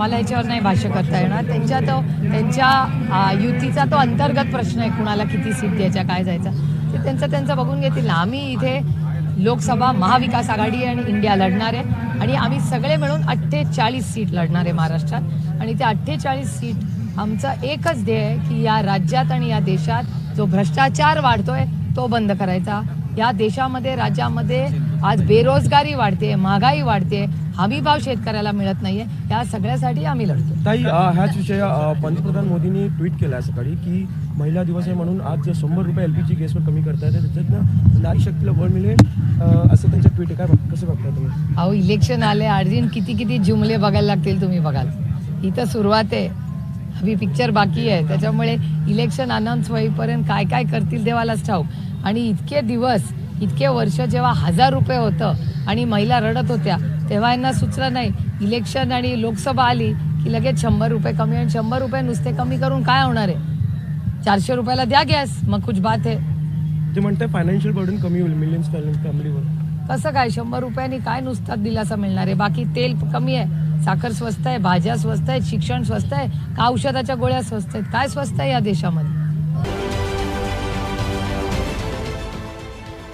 मला याच्यावर नाही भाष्य करता येणार. त्यांच्या तो त्यांच्या युतीचा तो अंतर्गत प्रश्न आहे कुणाला किती सीट द्यायच्या काय जायचा. ते त्यांचं त्यांचं बघून घेतील ना. आम्ही इथे लोकसभा महाविकास आघाडी आणि इंडिया लढणार आहे. आणि आम्ही सगळे मिळून अठ्ठेचाळीस सीट लढणार आहे महाराष्ट्रात. आणि त्या अठ्ठेचाळीस सीट आमचं एकच ध्येय आहे की या राज्यात आणि या देशात जो भ्रष्टाचार वाढतोय तो बंद करायचा. या देशामध्ये राज्यामध्ये आज बेरोजगारी वाढते महागाई वाढते हमी भाव शेतकऱ्याला मिळत नाहीये या सगळ्यासाठी आम्ही लढतो ताई ह्याच विषय पंतप्रधान मोदींनी ट्विट केलं सकाळी की महिला दिवस आहे म्हणून आज जे शंभर रुपये एल पी जी गॅसवर कमी करतायत त्याच्यातनं नारी शक्तीला बळ मिळेल असं त्यांचं ट्विट आहे. काय कसं बघता तुम्ही? अहो इलेक्शन आले अर्जुन किती किती जुमले बघायला लागतील तुम्ही बघाल. इथं सुरुवात आहे. हवी पिक्चर बाकी आहे. त्याच्यामुळे इलेक्शन अनाऊन्स होईपर्यंत काय काय करतील देवालाच ठाऊक. आणि इतके दिवस इतके वर्ष जेव्हा हजार रुपये होतं आणि महिला रडत होत्या तेव्हा यांना सुचलं नाही. इलेक्शन आणि लोकसभा आली की लगेच शंभर रुपये कमी आणि शंभर रुपये नुसते कमी करून काय होणार आहे? चारशे रुपयाला द्या गॅस मग कुछ बात आहे ते म्हणताय फायनान्शियल बर्डन कमी होईल मिलियन्स फॅमिलीवर कसं काय शंभर रुपयांनी काय नुसता दिलासा मिळणार आहे? बाकी तेल कमी आहे साखर स्वस्त आहे भाज्या स्वस्त आहेत शिक्षण स्वस्त आहे का औषधाच्या गोळ्या स्वस्त आहेत? काय स्वस्त आहे या देशामध्ये?